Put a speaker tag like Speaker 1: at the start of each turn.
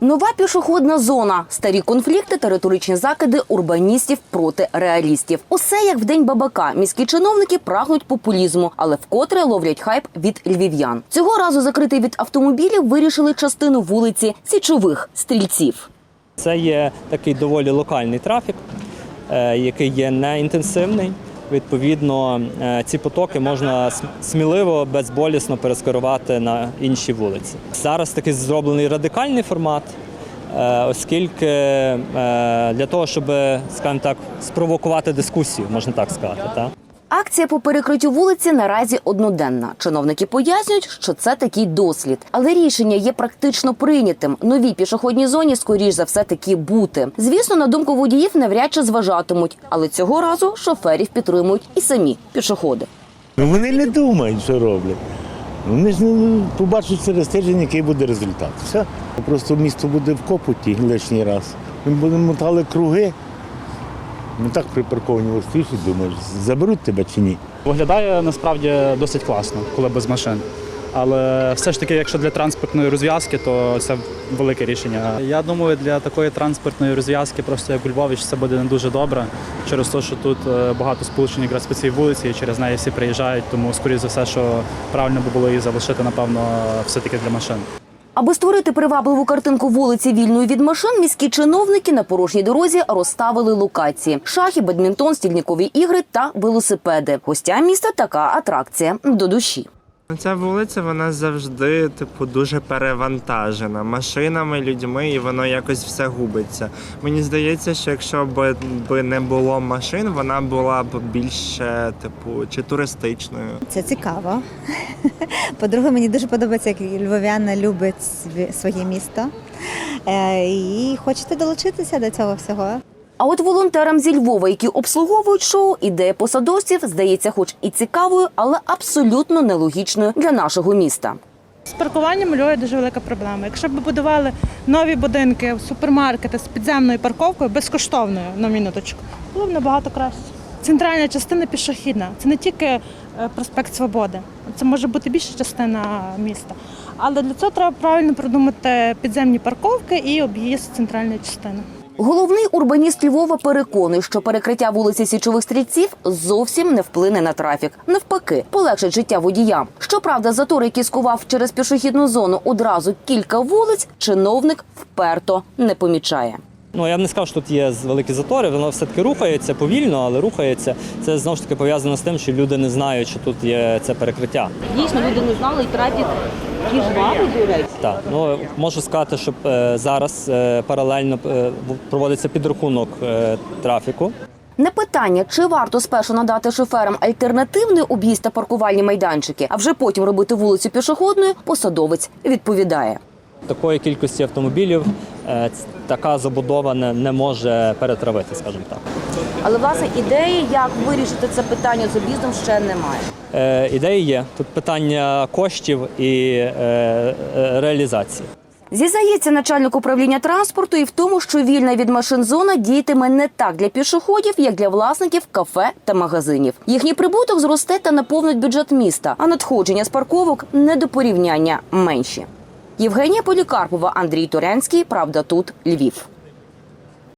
Speaker 1: Нова пішохідна зона, старі конфлікти та риторичні закиди урбаністів проти реалістів. Усе як в день бабака. Міські чиновники прагнуть популізму, але вкотре ловлять хайп від львів'ян. Цього разу закритий від автомобілів вирішили частину вулиці січових стрільців.
Speaker 2: Це є такий доволі локальний трафік, е, який є неінтенсивний. Відповідно, е, ці потоки можна сміливо, безболісно перескерувати на інші вулиці. Зараз такий зроблений радикальний формат, е, оскільки е, для того, щоб, скажімо так, спровокувати дискусію, можна так сказати.
Speaker 1: Акція по перекриттю вулиці наразі одноденна. Чиновники пояснюють, що це такий дослід, але рішення є практично прийнятим. Новій пішохідній зоні, скоріш за все, таки бути. Звісно, на думку водіїв навряд чи зважатимуть, але цього разу шоферів підтримують і самі пішоходи.
Speaker 3: Ну вони не думають, що роблять. Вони ж ну, побачать через тиждень, який буде результат. Все. Просто місто буде в копоті лишній раз. Ми будемо мотали круги. Ну так припарковані стоїш і думаєш, заберуть тебе чи ні.
Speaker 4: Виглядає насправді досить класно, коли без машин. Але все ж таки, якщо для транспортної розв'язки, то це велике рішення. Я думаю, для такої транспортної розв'язки, просто як у Львові, це буде не дуже добре, через те, що тут е, багато сполучень якраз по цій вулиці, і через неї всі приїжджають. Тому, скоріш за все, що правильно би було її залишити, напевно, все-таки для машин.
Speaker 1: Аби створити привабливу картинку вулиці вільною від машин, міські чиновники на порожній дорозі розставили локації: шахи, бадмінтон, стільникові ігри та велосипеди. Гостям міста така атракція до душі.
Speaker 5: Ця вулиця вона завжди типу дуже перевантажена машинами, людьми, і воно якось все губиться. Мені здається, що якщо б, не було машин, вона була б більше, типу, чи туристичною.
Speaker 6: Це цікаво. По-друге, мені дуже подобається, як львов'яни люблять сві- своє місто. Е, І хочете долучитися до цього всього.
Speaker 1: А от волонтерам зі Львова, які обслуговують шоу, ідея посадовців здається, хоч і цікавою, але абсолютно нелогічною для нашого міста.
Speaker 7: З паркуванням у Львові дуже велика проблема. Якщо б будували нові будинки, супермаркети з підземною парковкою, безкоштовною на минуточку, було б набагато краще. Центральна частина пішохідна. Це не тільки е, проспект Свободи, це може бути більша частина міста. Але для цього треба правильно продумати підземні парковки і об'їзд центральної частини.
Speaker 1: Головний урбаніст Львова переконує, що перекриття вулиці Січових стрільців зовсім не вплине на трафік. Навпаки, полегшить життя водіям. Щоправда, затор, який скував через пішохідну зону одразу кілька вулиць, чиновник вперто не помічає.
Speaker 2: Ну я б не сказав, що тут є великі затори, воно все-таки рухається повільно, але рухається. Це знову ж таки пов'язано з тим, що люди не знають, що тут є це перекриття.
Speaker 1: Дійсно, люди не знали і трафік жваво, до речі.
Speaker 2: Так, ну можу сказати, що е, зараз е, паралельно е, проводиться підрахунок трафіку.
Speaker 1: На питання, чи варто спершу надати шоферам альтернативний об'їзд та паркувальні майданчики, а вже потім робити вулицю пішохідною, посадовець відповідає.
Speaker 2: Такої кількості автомобілів е, така забудова не, не може перетравити, скажімо так.
Speaker 1: Але власне ідеї, як вирішити це питання з об'їздом, ще немає.
Speaker 2: Е, ідеї є. Тут питання коштів і е, е, реалізації.
Speaker 1: Зізнається начальник управління транспорту і в тому, що вільна від машин зона діятиме не так для пішоходів, як для власників кафе та магазинів. Їхній прибуток зросте та наповнить бюджет міста, а надходження з парковок не до порівняння менші. Євгенія Полікарпова, Андрій Турянський. Правда, тут Львів.